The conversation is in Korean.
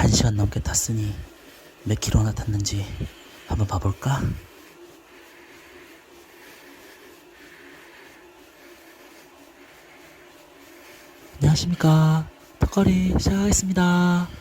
1시간 넘게 탔으니 몇 킬로나 탔는지 한번 봐볼까? 안녕하십니까 턱걸이 시작하겠습니다